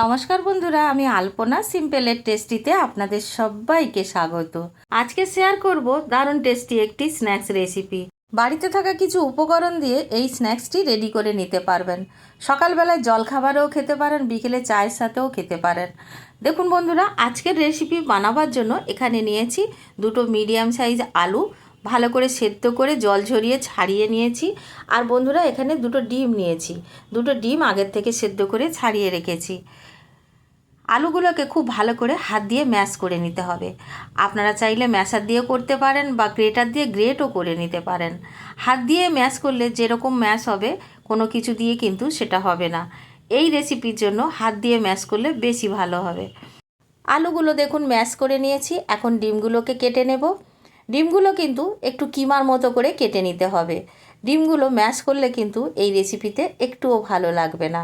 নমস্কার বন্ধুরা, আমি আলপনা সিম্পলের টেস্টিতে আপনাদের সবাইকে স্বাগত। আজকে শেয়ার করব দারুণ টেস্টি একটি স্ন্যাক্স রেসিপি বাড়িতে থাকা কিছু উপকরণ দিয়ে এই স্ন্যাক্সটি রেডি করে নিতে পারবেন। সকালবেলায় জলখাবারেও খেতে পারেন, বিকেলে চায়ের সাথেও খেতে পারেন। দেখুন বন্ধুরা, আজকের রেসিপি বানাবার জন্য এখানে নিয়েছি দুটো মিডিয়াম সাইজ আলু ভালো করে সেদ্ধ করে জল ঝরিয়ে ছাড়িয়ে নিয়েছি। আর বন্ধুরা, এখানে দুটো ডিম নিয়েছি। দুটো ডিম আগের থেকে সেদ্ধ করে ছাড়িয়ে রেখেছি। আলুগুলোকে খুব ভালো করে হাত দিয়ে ম্যাশ করে নিতে হবে। আপনারা চাইলে ম্যাশার দিয়ে করতে পারেন বা গ্রেটার দিয়ে গ্রেটও করে নিতে পারেন। হাত দিয়ে ম্যাশ করলে যেরকম ম্যাশ হবে, কোনো কিছু দিয়ে কিন্তু সেটা হবে না। এই রেসিপির জন্য হাত দিয়ে ম্যাশ করলে বেশি ভালো হবে। আলুগুলো দেখুন ম্যাশ করে নিয়েছি। এখন ডিমগুলোকে কেটে নেব। ডিমগুলো কিন্তু একটু কিমার মতো করে কেটে নিতে হবে। ডিমগুলো ম্যাশ করলে কিন্তু এই রেসিপিতে একটুও ভালো লাগবে না।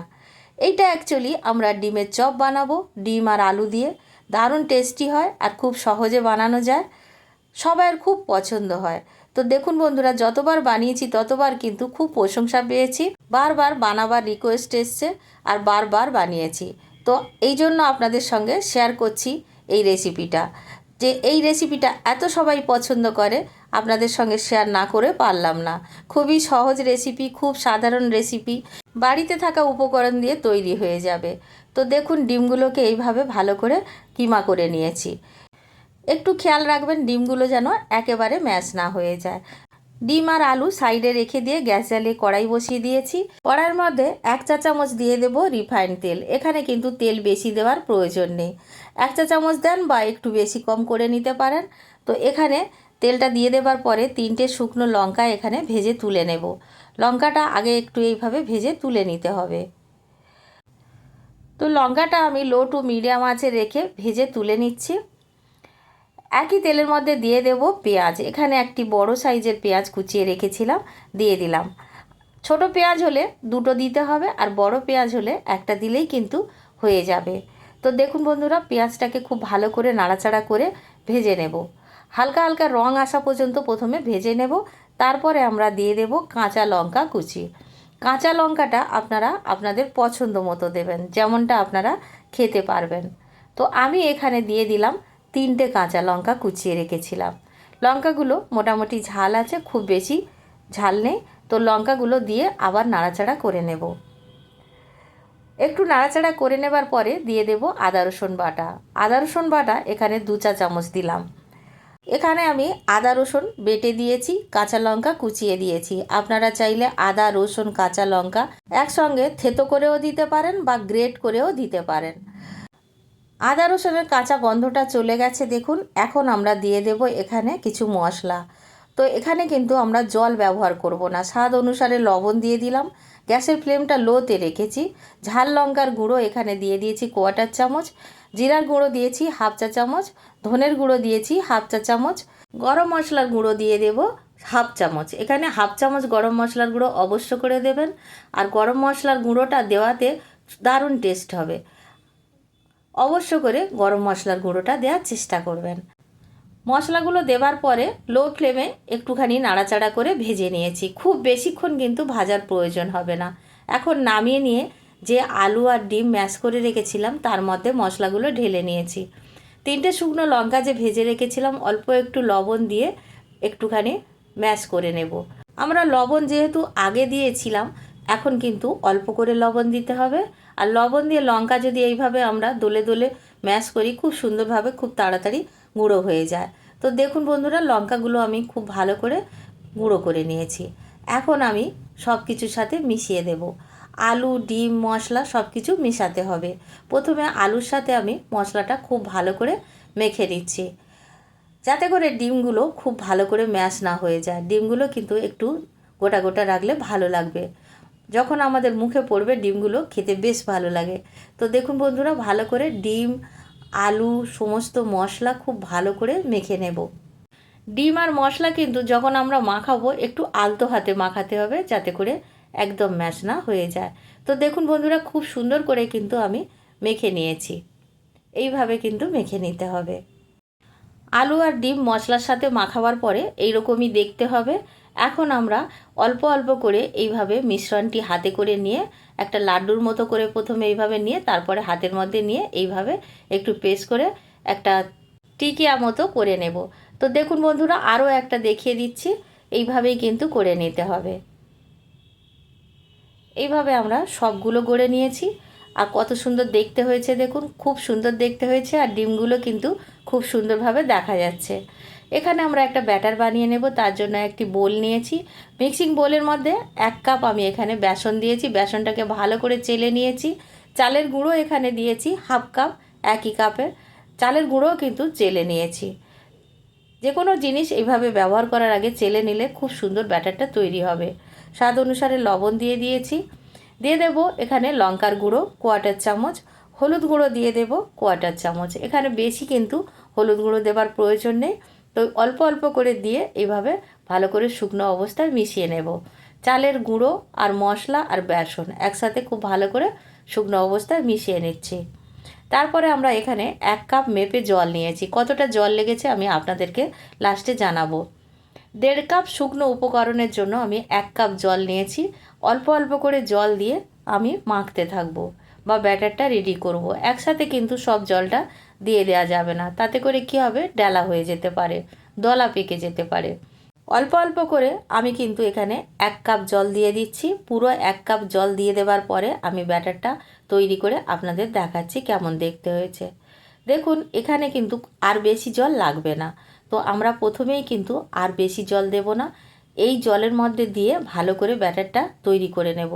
এইটা অ্যাকচুয়ালি আমরা ডিমের চপ বানাবো, ডিম আর আলু দিয়ে। দারুণ টেস্টি হয় আর খুব সহজে বানানো যায়। সবাইয়ের খুব পছন্দ হয়। তো দেখুন বন্ধুরা, যতবার বানিয়েছি ততবার কিন্তু খুব প্রশংসা পেয়েছি। বারবার বানাবার রিকোয়েস্ট এসছে আর বারবার বানিয়েছি। তো এই জন্য আপনাদের সঙ্গে শেয়ার করছি এই রেসিপিটা যে এই রেসিপিটা এত সবাই পছন্দ করে, আপনাদের সঙ্গে শেয়ার না করে পারলাম না। খুবই সহজ রেসিপি খুব সাধারণ রেসিপি বাড়িতে থাকা উপকরণ দিয়ে তৈরি হয়ে যাবে। তো দেখুন, ডিমগুলোকে এইভাবে ভালো করে কিমা করে নিয়েছি। একটু খেয়াল রাখবেন, ডিমগুলো যেন একেবারে ম্যাশ না হয়ে যায়। ডিম আর আলু সাইডে রেখে দিয়ে গ্যাস জ্বালিয়ে কড়াই বসিয়ে দিয়েছি। কড়াইয়ের মধ্যে এক চা চামচ দিয়ে দেব রিফাইন্ড তেল। এখানে কিন্তু তেল বেশি দেওয়ার প্রয়োজন নেই। এক চা চামচ দেন বা একটু বেশি কম করে নিতে পারেন। তো এখানে তেলটা দিয়ে দেবার পরে তিনটে শুকনো লঙ্কা এখানে ভেজে তুলে নেব। লঙ্কাটা আগে একটু এইভাবে ভেজে তুলে নিতে হবে। তো লঙ্কাটা আমি লো টু মিডিয়াম আঁচে রেখে ভেজে তুলে নিচ্ছি। একই তেলের মধ্যে দিয়ে দেব পেঁয়াজ। এখানে একটি বড় সাইজের পেঁয়াজ কুচিয়ে রেখেছিলাম, দিয়ে দিলাম। ছোট পেঁয়াজ হলে দুটো দিতে হবে আর বড় পেঁয়াজ হলে একটা দিলেই কিন্তু হয়ে যাবে। তো দেখুন বন্ধুরা, পেঁয়াজটাকে খুব ভালো করে নাড়াচাড়া করে ভেজে নেব। হালকা হালকা রং আসা পর্যন্ত প্রথমে ভেজে নেব, তারপরে আমরা দিয়ে দেব কাঁচা লঙ্কা কুচি। কাঁচা লঙ্কাটা আপনারা আপনাদের পছন্দ মতো দেবেন, যেমনটা আপনারা খেতে পারবেন। তো আমি এখানে দিয়ে দিলাম তিনটে কাঁচা লঙ্কা কুচিয়ে রেখেছিলাম। লঙ্কাগুলো মোটামুটি ঝাল আছে, খুব বেশি ঝাল নেই, তো লঙ্কাগুলো দিয়ে আবার নাড়াচাড়া করে নেব। একটু নাড়াচাড়া করে নেবার পরে দিয়ে দেব আদা, রসুন বাটা। আদা, রসুন বাটা এখানে দু চা চামচ দিলাম। এখানে আমি আদা, রসুন বেটে দিয়েছি, কাঁচা লঙ্কা কুচিয়ে দিয়েছি। আপনারা চাইলে আদা, রসুন, কাঁচা লঙ্কা একসঙ্গে থেতো করেও দিতে পারেন বা গ্রেট করেও দিতে পারেন। আদা রসুনের কাঁচা গন্ধটা চলে গেছে, দেখুন। এখন আমরা দিয়ে দেব এখানে কিছু মশলা। তো এখানে কিন্তু আমরা জল ব্যবহার করব না। স্বাদ অনুসারে লবণ দিয়ে দিলাম। গ্যাসের ফ্লেমটা লোতে রেখেছি। ঝাল লঙ্কার গুঁড়ো এখানে দিয়ে দিয়েছি কোয়াটার চামচ। জিরার গুঁড়ো দিয়েছি হাফ চা চামচ। ধনের গুঁড়ো দিয়েছি হাফ চা চামচ। গরম মশলার গুঁড়ো দিয়ে দেব হাফ চামচ। এখানে হাফ চামচ গরম মশলার গুঁড়ো অবশ্য করে দেবেন। আর গরম মশলার গুঁড়োটা দেওয়াতে দারুণ টেস্ট হবে। অবশ্য করে গরম মশলার গুঁড়োটা দেওয়ার চেষ্টা করবেন। মশলাগুলো দেবার পরে লো ফ্লেমে একটুখানি নাড়াচাড়া করে ভেজে নিয়েছি। খুব বেশিক্ষণ কিন্তু ভাজার প্রয়োজন হবে না। এখন নামিয়ে নিয়ে যে আলু আর ডিম ম্যাশ করে রেখেছিলাম, তার মধ্যে মশলাগুলো ঢেলে নিয়েছি। তিনটে শুকনো লঙ্কা যে ভেজে রেখেছিলাম, অল্প একটু লবণ দিয়ে একটুখানি ম্যাশ করে নেব। আমরা লবণ যেহেতু আগে দিয়েছিলাম, এখন কিন্তু অল্প করে লবণ দিতে হবে। আর লবণ দিয়ে লঙ্কা যদি এইভাবে আমরা দোলে দোলে ম্যাশ করি, খুব সুন্দরভাবে খুব তাড়াতাড়ি গুঁড়ো হয়ে যায়। তো দেখুন বন্ধুরা, লঙ্কাগুলো আমি খুব ভালো করে গুঁড়ো করে নিয়েছি। এখন আমি সব কিছুর সাথে মিশিয়ে দেব। আলু, ডিম, মশলা সব কিছু মেশাতে হবে। প্রথমে আলুর সাথে আমি মশলাটা খুব ভালো করে মেখে নিচ্ছি। যাতে করে ডিমগুলো খুব ভালো করে ম্যাশ না হয়ে যায়। ডিমগুলো কিন্তু একটু গোটা গোটা রাখলে ভালো লাগবে। যখন আমাদের মুখে পড়বে ডিমগুলো, খেতে বেশ ভালো লাগে। তো দেখুন বন্ধুরা, ভালো করে ডিম, আলু, সমস্ত মশলা খুব ভালো করে মেখে নেব। ডিম আর মশলা কিন্তু যখন আমরা মাখাবো, একটু আলতো হাতে মাখাতে হবে যাতে করে একদম ম্যাশ না হয়ে যায়। তো দেখুন বন্ধুরা, খুব সুন্দর করে কিন্তু আমি মেখে নিয়েছি। এইভাবে কিন্তু মেখে নিতে হবে। আলু আর ডিম মশলার সাথে মাখাবার পরে এইরকমই দেখতে হবে। এখন আমরা অল্প অল্প করে এইভাবে মিশ্রণটি হাতে করে নিয়ে একটা লাড্ডুর মতো করে প্রথমে এইভাবে নিয়ে তারপরে হাতের মধ্যে নিয়ে এইভাবে একটু পেস্ট করে একটা টিকিয়া মতো করে নেব। তো দেখুন বন্ধুরা, আরও একটা দেখিয়ে দিচ্ছি। এইভাবেই কিন্তু করে নিতে হবে। এইভাবে আমরা সবগুলো গড়ে নিয়েছি। আর কত সুন্দর দেখতে হয়েছে দেখুন, খুব সুন্দর দেখতে হয়েছে। আর ডিমগুলো কিন্তু খুব সুন্দরভাবে দেখা যাচ্ছে। এখানে আমরা একটা ব্যাটার বানিয়ে নেব, তার জন্য একটি বোল নিয়েছি। মিক্সিং বোলের মধ্যে এক কাপ আমি এখানে বেসন দিয়েছি, বেসনটাকে ভালো করে চেলে নিয়েছি। চালের গুঁড়ো এখানে দিয়েছি হাফ কাপ, একই কাপের। চালের গুঁড়োও কিন্তু চেলে নিয়েছি। যে কোনো জিনিস এইভাবে ব্যবহার করার আগে চেলে নিলে খুব সুন্দর ব্যাটারটা তৈরি হবে। স্বাদ অনুসারে লবণ দিয়ে দিয়েছি। দিয়ে দেব এখানে লঙ্কার গুঁড়ো কোয়াটার চামচ। হলুদ গুঁড়ো দিয়ে দেব কোয়াটার চামচ। এখানে বেশি কিন্তু হলুদ গুঁড়ো দেবার প্রয়োজন নেই। তো অল্প অল্প করে দিয়ে এভাবে ভালো করে শুকনো অবস্থায় মিশিয়ে নেব। চালের গুঁড়ো আর মশলা আর বেসন একসাথে খুব ভালো করে শুকনো অবস্থায় মিশিয়ে নিচ্ছি। তারপরে আমরা এখানে এক কাপ মেপে জল নিয়েছি। কতটা জল লেগেছে আমি আপনাদেরকে লাস্টে জানাব। দেড় কাপ শুকনো উপকরণের জন্য আমি এক কাপ জল নিয়েছি। অল্প অল্প করে জল দিয়ে আমি মাখতে থাকব বা ব্যাটারটা রেডি করব। একসাথে কিন্তু সব জলটা দিয়ে দেওয়া যাবে না। তাতে করে কি হবে? ডেলা হয়ে যেতে পারে, দলা পেকে যেতে পারে। অল্প অল্প করে আমি কিন্তু এখানে এক কাপ জল দিয়ে দিচ্ছি। পুরো এক কাপ জল দিয়ে দেওয়ার পরে আমি ব্যাটারটা তৈরি করে আপনাদের দেখাচ্ছি কেমন দেখতে হয়েছে। দেখুন, এখানে কিন্তু আর বেশি জল লাগবে না। তো আমরা প্রথমেই কিন্তু আর বেশি জল দেব না। এই জলের মধ্যে দিয়ে ভালো করে ব্যাটারটা তৈরি করে নেব।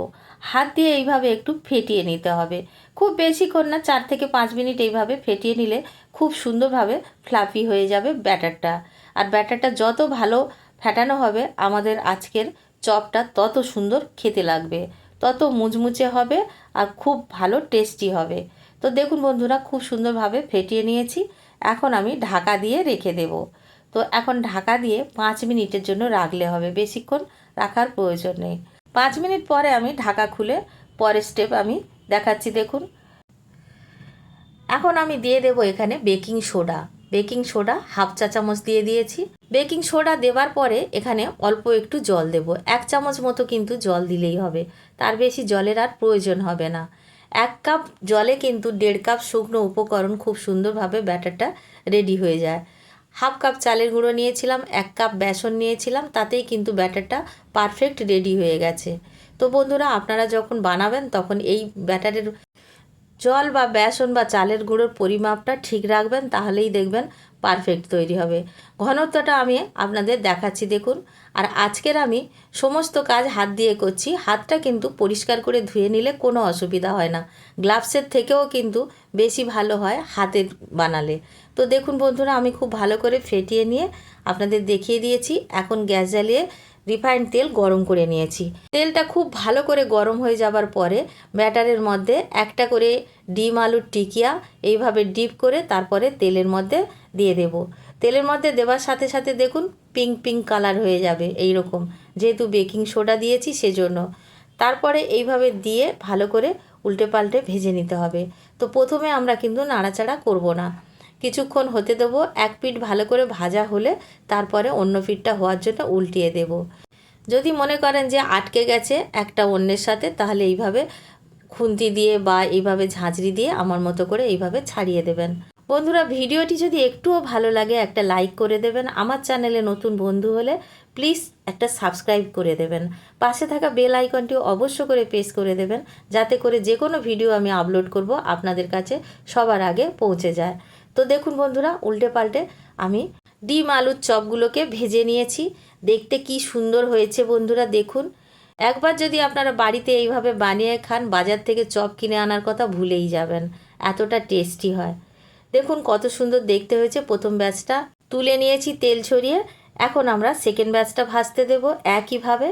হাত দিয়ে এইভাবে একটু ফেটিয়ে নিতে হবে। খুব বেশিক্ষণ না, চার থেকে পাঁচ মিনিট এইভাবে ফেটিয়ে নিলে খুব সুন্দরভাবে ফ্লাফি হয়ে যাবে ব্যাটারটা। আর ব্যাটারটা যত ভালো ফেটানো হবে, আমাদের আজকের চপটা তত সুন্দর খেতে লাগবে। তত মুচমুচে হবে আর খুব ভালো টেস্টি হবে। তো দেখুন বন্ধুরা, খুব সুন্দরভাবে ফেটিয়ে নিয়েছি। এখন আমি ঢাকা দিয়ে রেখে দেব। তো এখন ঢাকা দিয়ে পাঁচ মিনিটের জন্য রাখলে হবে। বেশিক্ষণ রাখার প্রয়োজন নেই। পাঁচ মিনিট পরে আমি ঢাকা খুলে পরের স্টেপ আমি দেখাচ্ছি, দেখুন। এখন আমি দিয়ে দেব এখানে baking soda baking soda half চা চামচ দিয়ে দিয়েছি। বেকিং সোডা দেওয়ার পরে এখানে অল্প একটু জল দেব। এক চামচ মতো কিন্তু জল দিলেই হবে। তার বেশি জলের আর প্রয়োজন হবে না। এক কাপ জলে কিন্তু দেড় কাপ শুকনো উপকরণ খুব সুন্দরভাবে ব্যাটারটা রেডি হয়ে যায়। হাফ কাপ চালের গুঁড়ো নিয়েছিলাম, এক কাপ বেসন নিয়েছিলাম, তাতেই কিন্তু ব্যাটারটা পারফেক্ট রেডি হয়ে গেছে। তো বন্ধুরা, আপনারা যখন বানাবেন, তখন এই ব্যাটারের জল বা বেসন বা চালের গুঁড়োর পরিমাপটা ঠিক রাখবেন, তাহলেই দেখবেন পারফেক্ট তৈরি হবে। ঘনত্বটা আমি আপনাদের দেখাচ্ছি, দেখুন। আর আজকের আমি সমস্ত কাজ হাত দিয়ে করছি। হাতটা কিন্তু পরিষ্কার করে ধুয়ে নিলে কোনো অসুবিধা হয় না। গ্লাভসের থেকেও কিন্তু বেশি ভালো হয় হাতে বানালে। তো দেখুন বন্ধুরা, আমি খুব ভালো করে ফেটিয়ে নিয়ে আপনাদের দেখিয়ে দিয়েছি। এখন গ্যাস জ্বালিয়ে রিফাইন্ড তেল গরম করে নিয়েছি। তেলটা খুব ভালো করে গরম হয়ে যাবার পরে ব্যাটারের মধ্যে একটা করে ডিম আলুর টিকিয়া এইভাবে ডিপ করে তারপরে তেলের মধ্যে দিয়ে দেব। তেলের মধ্যে দেওয়ার সাথে সাথে দেখুন পিঙ্ক পিঙ্ক কালার হয়ে যাবে এই রকম যেহেতু বেকিং সোডা দিয়েছি সেজন্য। তারপরে এইভাবে দিয়ে ভালো করে উল্টে পাল্টে ভেজে নিতে হবে। তো প্রথমে আমরা কিন্তু নাড়াচাড়া করব না। কিছুক্ষণ হতে দেবো, এক পিঠ ভালো করে ভাজা হলে তারপরে অন্য পিঠটা হওয়ার জন্য উল্টিয়ে দেব। যদি মনে করেন যে আটকে গেছে একটা অন্যের সাথে, তাহলে এইভাবে খুন্তি দিয়ে বা এইভাবে ঝাঁঝরি দিয়ে আমার মতো করে এইভাবে ছাড়িয়ে দেবেন। বন্ধুরা, ভিডিওটি যদি একটুও ভালো লাগে, একটা লাইক করে দেবেন। আমার চ্যানেলে নতুন বন্ধু হলে প্লিজ একটা সাবস্ক্রাইব করে দেবেন। পাশে থাকা বেল আইকনটিও অবশ্য করে প্রেস করে দেবেন, যাতে করে যে কোনো ভিডিও আমি আপলোড করব, আপনাদের কাছে সবার আগে পৌঁছে যায়। তো দেখুন বন্ধুরা, উল্টে পাল্টে আমি ডিম আলুর চপগুলোকে ভেজে নিয়েছি। দেখতে কি সুন্দর হয়েছে বন্ধুরা, দেখুন। একবার যদি আপনারা বাড়িতে এইভাবে বানিয়ে খান, বাজার থেকে চপ কিনে আনার কথা ভুলেই যাবেন, এতটা টেস্টি হয়। দেখুন কত সুন্দর দেখতে হয়েছে, প্রথম ব্যাচটা তুলে নিয়েছি তেল ছড়িয়ে, এখন আমরা সেকেন্ড ব্যাচটা ভাজতে দেব। একইভাবে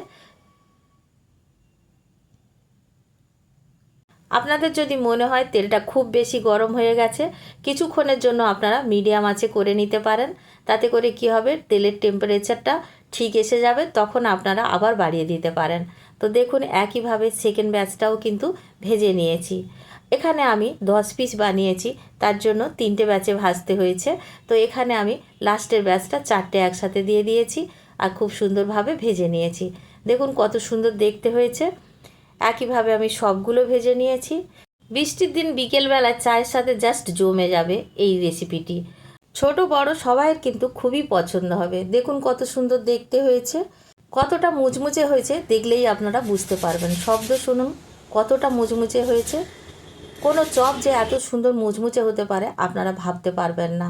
আপনাদের যদি মনে হয় তেলটা খুব বেশি গরম হয়ে গেছে, কিছুক্ষণের জন্য আপনারা মিডিয়াম আঁচে করে নিতে পারেন। তাতে করে কি হবে, তেলের টেম্পারেচারটা ঠিক এসে যাবে, তখন আপনারা আবার বাড়িয়ে দিতে পারেন। তো দেখুন, একইভাবে সেকেন্ড ব্যাচটাও কিন্তু ভেজে নিয়েছি। এখানে আমি দশ পিস বানিয়েছি, তার জন্য তিনটে ব্যাচে ভাজতে হয়েছে। তো এখানে আমি লাস্টের ব্যাচটা চারটে একসাথে দিয়ে দিয়েছি আর খুব সুন্দরভাবে ভেজে নিয়েছি। দেখুন কত সুন্দর দেখতে হয়েছে। একইভাবে আমি সবগুলো ভেজে নিয়েছি। বৃষ্টির দিন বিকেলবেলা চায়ের সাথে জাস্ট জমে যাবে এই রেসিপিটি ছোট, বড় সবাইয়ের কিন্তু খুবই পছন্দ হবে। দেখুন কত সুন্দর দেখতে হয়েছে। কতটা মুচমুচে হয়েছে দেখলেই আপনারা বুঝতে পারবেন। শব্দ শুনুন, কতটা মুচমুচে হয়েছে। কোনো চপ যে এত সুন্দর মুচমুচে হতে পারে আপনারা ভাবতে পারবেন না।